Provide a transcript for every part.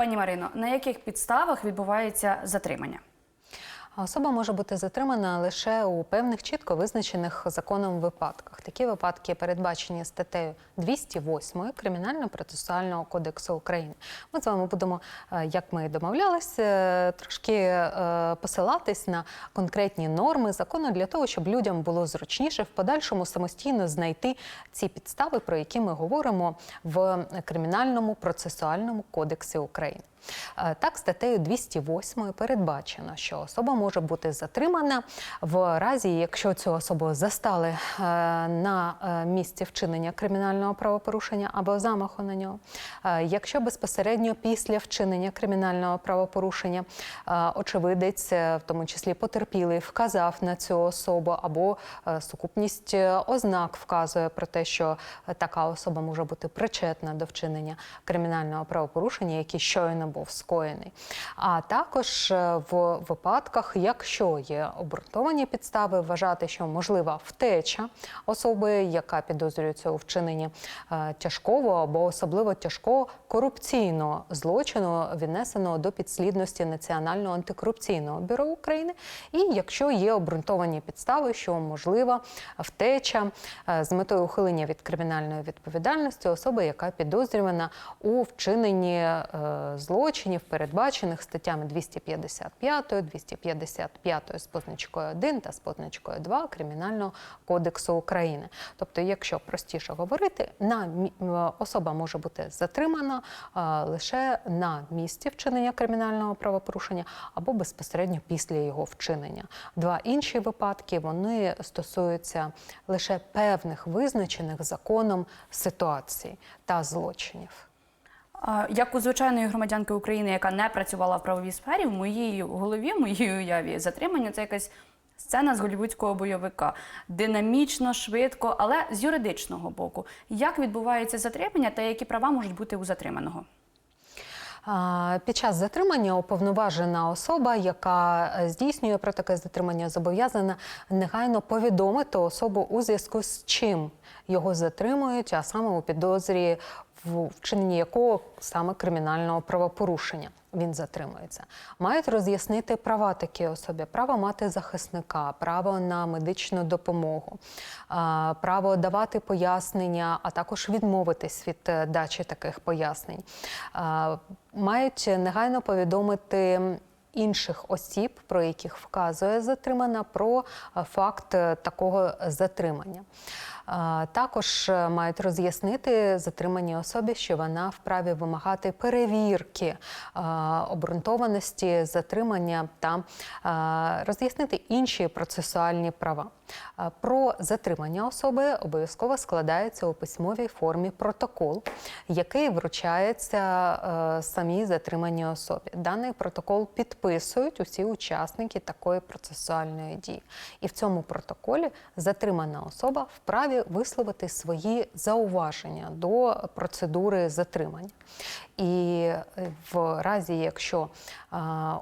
Пані Марино, на яких підставах відбувається затримання? Особа може бути затримана лише у певних чітко визначених законом випадках. Такі випадки передбачені статтею 208 Кримінально-процесуального кодексу України. Ми з вами будемо, е, як ми домовлялися, е, трошки е, посилатись на конкретні норми закону для того, щоб людям було зручніше в подальшому самостійно знайти ці підстави, про які ми говоримо в Кримінальному процесуальному кодексі України. Так, статтею 208 передбачено, що особа може бути затримана в разі, якщо цю особу застали е, на е, місці вчинення кримінального правопорушення або замаху на нього. Е, Якщо безпосередньо після вчинення кримінального правопорушення очевидець, в тому числі потерпілий, вказав на цю особу, або сукупність ознак вказує про те, що така особа може бути причетна до вчинення кримінального правопорушення, який щойно був скоєний. А також в випадках, якщо є обґрунтовані підстави, вважати, що можлива втеча особи, яка підозрюється у вчиненні е, тяжкого або особливо тяжкого корупційного злочину, віднесеного до підслідності Національного антикорупційного бюро України, і якщо є обґрунтовані підстави, що можлива втеча е, з метою ухилення від кримінальної відповідальності особи, яка підозрювана у вчиненні е, злочинів, передбачених статтями 255, 255 з позначкою 1 та з позначкою 2 Кримінального кодексу України. Тобто, якщо простіше говорити, на особа може бути затримана лише на місці вчинення кримінального правопорушення або безпосередньо після його вчинення. Два інші випадки вони стосуються лише певних визначених законом ситуацій та злочинів. Як у звичайної громадянки України, яка не працювала в правовій сфері, в моїй голові, в моїй уяві, затримання це якась сцена з голівудського бойовика. Динамічно, швидко, але з юридичного боку. Як відбувається затримання та які права можуть бути у затриманого? Під час затримання уповноважена особа, яка е, здійснює про таке затримання, зобов'язана негайно повідомити особу у зв'язку з чим. Його затримують, а саме у підозрі в вчиненні якого саме кримінального правопорушення він затримується. Мають роз'яснити права такій особі: право мати захисника, право на медичну допомогу, право давати пояснення, а також відмовитись від е, дачі таких пояснень. Мають негайно повідомити інших осіб, про яких вказує затримана, про е, факт е, такого затримання. Також е, мають роз'яснити затриманій особі, що вона вправі вимагати перевірки обґрунтованості затримання та роз'яснити інші процесуальні права. Про затримання особи обов'язково складається у письмовій формі протокол, який вручається е, самій затриманій особі. Даний протокол підписують усі учасники такої процесуальної дії. І в цьому протоколі затримана особа вправі висловити свої зауваження до процедури затримання. І е, в разі, якщо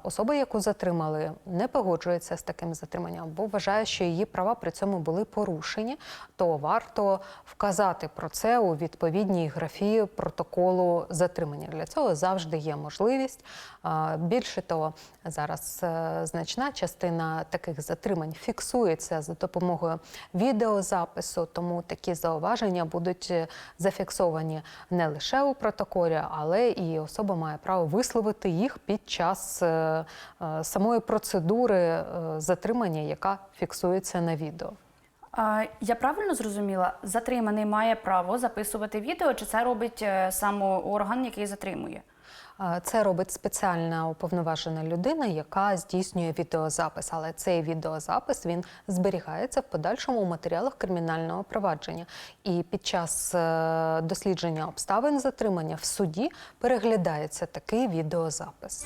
особа, яку затримали, не погоджується з таким затриманням або вважає, що її права при цьому були порушені, то варто вказати про це у відповідній графі протоколу затримання. Для цього завжди є можливість. Більше того, зараз е, значна частина таких затримань фіксується за допомогою відеозапису, тому такі зауваження будуть е, зафіксовані не лише у протоколі, але і особа має право висловити їх під час е, е, самої процедури затримання, яка фіксується на відео. Я правильно зрозуміла, затриманий має право записувати відео, чи це робить сам орган, який затримує? Це робить спеціальна уповноважена людина, яка здійснює відеозапис. Але цей відеозапис він зберігається в подальшому у матеріалах кримінального провадження. І під час е, дослідження обставин затримання в суді переглядається такий відеозапис.